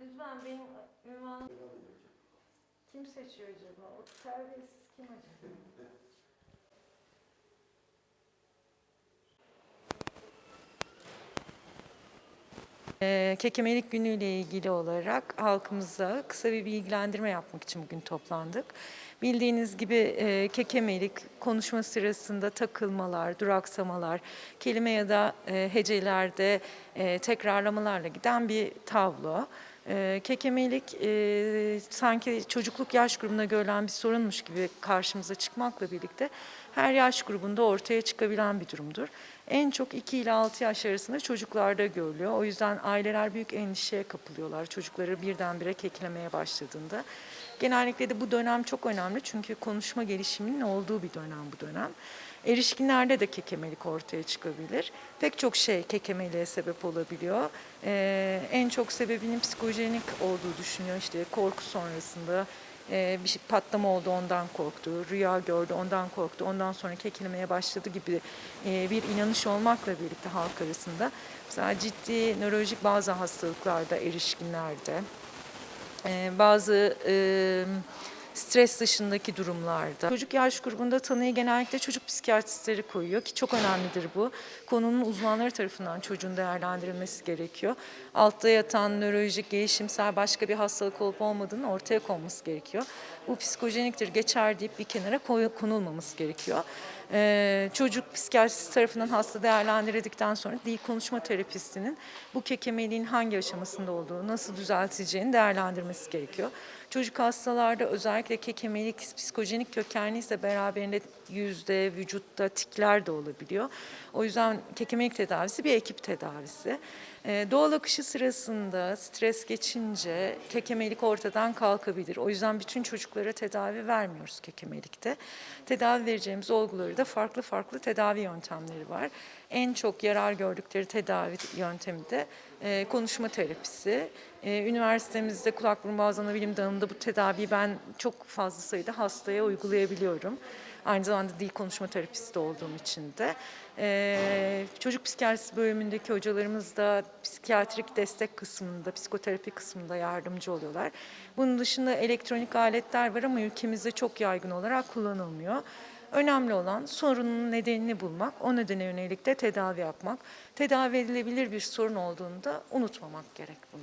Lütfen benim ünvanım kim seçiyor acaba? O terbiyesiz kim acaba? Ee, Kekemelik Günü ile ilgili olarak halkımıza kısa bir bilgilendirme yapmak için bugün toplandık. Bildiğiniz gibi e, kekemelik konuşma sırasında takılmalar, duraksamalar, kelime ya da e, hecelerde e, tekrarlamalarla giden bir tablo. E, kekemelik e, sanki çocukluk yaş grubuna görülen bir sorunmuş gibi karşımıza çıkmakla birlikte her yaş grubunda ortaya çıkabilen bir durumdur. En çok 2 ile 6 yaş arasında çocuklarda görülüyor. O yüzden aileler büyük endişeye kapılıyorlar çocukları birdenbire keklemeye başladığında. Genellikle de bu dönem çok önemli çünkü konuşma gelişiminin olduğu bir dönem bu dönem. Erişkinlerde de kekemelik ortaya çıkabilir. Pek çok şey kekemeliğe sebep olabiliyor. Ee, en çok sebebinin psikojenik olduğu düşünüyor. İşte korku sonrasında e, bir şey, patlama oldu ondan korktu, rüya gördü ondan korktu, ondan sonra kekelemeye başladı gibi e, bir inanış olmakla birlikte halk arasında. Mesela ciddi nörolojik bazı hastalıklarda erişkinlerde, e, bazı e, stres dışındaki durumlarda. Çocuk yaş grubunda tanıyı genellikle çocuk psikiyatristleri koyuyor ki çok önemlidir bu. Konunun uzmanları tarafından çocuğun değerlendirilmesi gerekiyor. Altta yatan nörolojik, gelişimsel başka bir hastalık olup olmadığının ortaya konması gerekiyor. Bu psikojeniktir, geçer deyip bir kenara konulmaması gerekiyor. Ee, çocuk psikiyatrist tarafından hasta değerlendirildikten sonra dil konuşma terapistinin bu kekemeliğin hangi aşamasında olduğu, nasıl düzeltileceğini değerlendirmesi gerekiyor. Çocuk hastalarda özellikle kekemelik psikojenik kökenliyse beraberinde yüzde, vücutta tikler de olabiliyor. O yüzden kekemelik tedavisi bir ekip tedavisi. Ee, doğal akışı sırasında stres geçince kekemelik ortadan kalkabilir. O yüzden bütün çocuklara tedavi vermiyoruz kekemelikte. Tedavi vereceğimiz olguları da farklı farklı tedavi yöntemleri var. En çok yarar gördükleri tedavi yöntemi de e, konuşma terapisi. E, üniversitemizde kulak burun boğaz ana bilim dalında bu tedaviyi ben çok fazla sayıda hastaya uygulayabiliyorum. Aynı zamanda dil konuşma terapisti olduğum için de. Ee, çocuk psikiyatrisi bölümündeki hocalarımız da psikiyatrik destek kısmında, psikoterapi kısmında yardımcı oluyorlar. Bunun dışında elektronik aletler var ama ülkemizde çok yaygın olarak kullanılmıyor. Önemli olan sorunun nedenini bulmak, o nedene yönelik de tedavi yapmak. Tedavi edilebilir bir sorun olduğunda unutmamak gerek bunu.